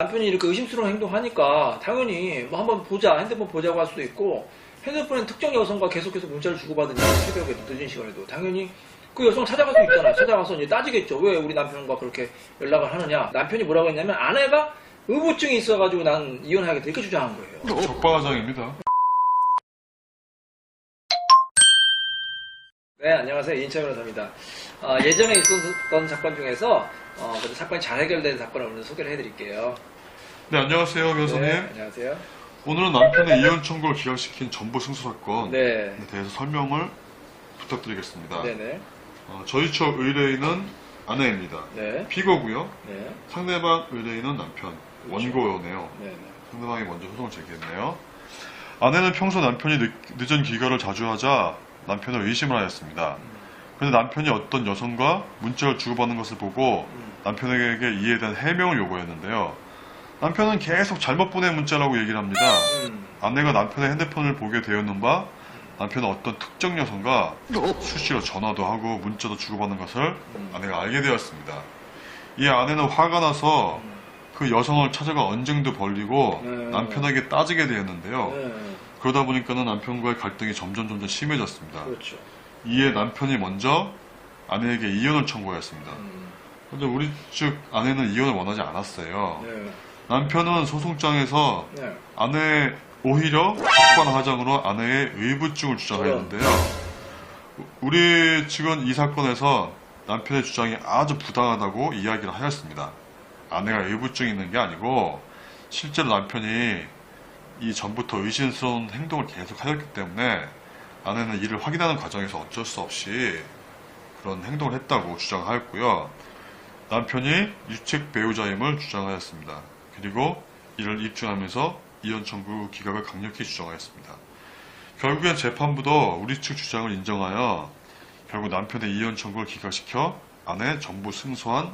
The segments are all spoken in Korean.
남편이 이렇게 의심스러운 행동하니까 당연히 뭐 한번 보자 핸드폰 보자고 할 수도 있고 핸드폰에 특정 여성과 계속해서 문자를 주고받으니까 새벽에 늦은 시간에도 당연히 그 여성 찾아갈 수 있잖아요. 찾아가서 이제 따지겠죠. 왜 우리 남편과 그렇게 연락을 하느냐. 남편이 뭐라고 했냐면 아내가 의무증이 있어가지고 난 이혼하겠다 이렇게 주장한 거예요. 적반하장입니다. 네, 안녕하세요. 이인철 변호사입니다. 어, 예전에 있었던 사건 중에서 어, 그래도 사건이 잘 해결된 사건을 오늘 소개를 해드릴게요. 네, 안녕하세요, 변호사님. 네, 안녕하세요. 오늘은 남편의 이혼 청구를 기각시킨 전부 승소 사건에 네, 대해서 설명을 부탁드리겠습니다. 네네, 어, 저희 측 의뢰인은 아내입니다. 네, 피고고요. 네, 상대방 의뢰인은 남편, 원고네요. 네, 네. 상대방이 먼저 소송을 제기했네요. 아내는 평소 남편이 늦, 늦은 귀가를 자주 하자 남편을 의심을 하였습니다. 그런데 남편이 어떤 여성과 문자를 주고받는 것을 보고 음, 남편에게 이에 대한 해명을 요구했는데요. 남편은 계속 잘못 보낸 문자라고 얘기를 합니다. 음, 아내가 남편의 핸드폰을 보게 되었는 바 남편은 어떤 특정 여성과 수시로 전화도 하고 문자도 주고받는 것을 음. 아내가 알게 되었습니다. 이 아내는 화가 나서 그 여성을 찾아가 언쟁도 벌리고 네. 남편에게 따지게 되었는데요. 네, 그러다 보니까는 남편과의 갈등이 점점 점점 심해졌습니다. 그렇죠. 이에 남편이 먼저 아내에게 이혼을 청구하였습니다. 음, 근데 우리 측 아내는 이혼을 원하지 않았어요. 네, 남편은 소송장에서 네, 아내 오히려 적반하장으로 아내의 의부증을 주장하였는데요. 우리 측은 이 사건에서 남편의 주장이 아주 부당하다고 이야기를 하였습니다. 아내가 의부증이 있는 게 아니고 실제로 남편이 이 전부터 의심스러운 행동을 계속 하였기 때문에 아내는 이를 확인하는 과정에서 어쩔 수 없이 그런 행동을 했다고 주장하였고요. 남편이 유책 배우자임을 주장하였습니다. 그리고 이를 입증하면서 이혼 청구 기각을 강력히 주장하였습니다. 결국엔 재판부도 우리 측 주장을 인정하여 결국 남편의 이혼 청구를 기각시켜 아내 전부 승소한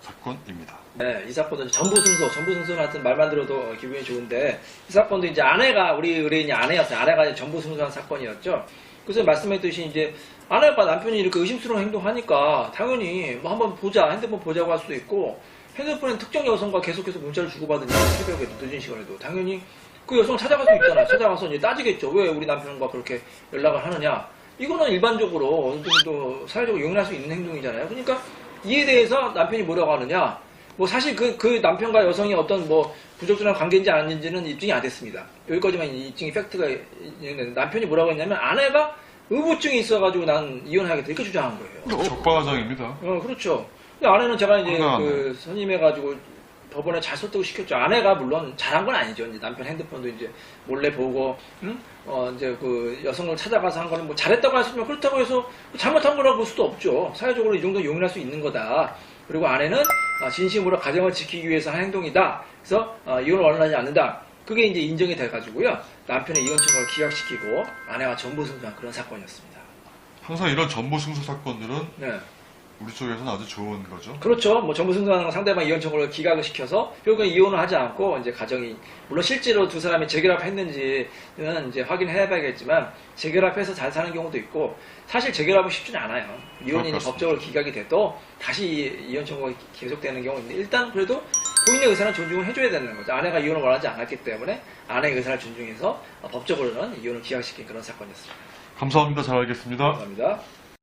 사건입니다. 네, 이 사건은 전부 승소, 전부 승소는 하여튼 말만 들어도 어, 기분이 좋은데 이 사건도 이제 아내가 우리 의뢰인이 아내였어요. 아내가 이제 전부 승소한 사건이었죠. 그래서 말씀했듯이 이제 아내가 남편이 이렇게 의심스러운 행동하니까 당연히 뭐 한번 보자 핸드폰 보자고 할 수도 있고 핸드폰에 특정 여성과 계속해서 문자를 주고받으니까 새벽에 늦은 시간에도 당연히 그 여성 찾아갈 수 있잖아요. 찾아가서 이제 따지겠죠. 왜 우리 남편과 그렇게 연락을 하느냐. 이거는 일반적으로 어느 정도 사회적으로 용인할 수 있는 행동이잖아요. 그러니까 이에 대해서 남편이 뭐라고 하느냐. 뭐 사실 그, 그 남편과 여성이 어떤 뭐 부적절한 관계인지 아닌지는 입증이 안 됐습니다. 여기까지만 입증이 팩트가 있는데 남편이 뭐라고 했냐면 아내가 의무증이 있어가지고 난 이혼하겠다 이렇게 주장한 거예요. 적반하장입니다. 어, 그렇죠. 근데 아내는 제가 이제. 그 선임해가지고 법원에 잘 설득을 시켰죠. 아내가 물론 잘한 건 아니죠. 이제 남편 핸드폰도 이제 몰래 보고, 응? 어, 이제 그 여성을 찾아가서 한 거는 뭐 잘했다고 할 수 있으면 그렇다고 해서 잘못한 거라고 볼 수도 없죠. 사회적으로 이 정도 용인할 수 있는 거다. 그리고 아내는 아, 진심으로 가정을 지키기 위해서 한 행동이다. 그래서 어, 이혼을 원하지 않는다. 그게 이제 인정이 돼가지고요. 남편의 이혼 청구를 기각시키고 아내가 전부 승소한 그런 사건이었습니다. 항상 이런 전부 승소 사건들은 네. 우리 쪽에서는 아주 좋은 거죠. 그렇죠. 뭐 정부 승소하는 건 상대방 이혼 청구를 기각을 시켜서 결국은 이혼을 하지 않고 이제 가정이 물론 실제로 두 사람이 재결합했는지는 이제 확인해 봐야겠지만 재결합해서 잘 사는 경우도 있고 사실 재결합은 쉽지는 않아요. 이혼이 그렇습니다. 법적으로 기각이 돼도 다시 이혼 청구가 계속되는 경우 있는데 일단 그래도 본인의 의사는 존중을 해줘야 되는 거죠. 아내가 이혼을 원하지 않았기 때문에 아내의 의사를 존중해서 법적으로는 이혼을 기각시킨 그런 사건이었습니다. 감사합니다. 잘 알겠습니다. 감사합니다.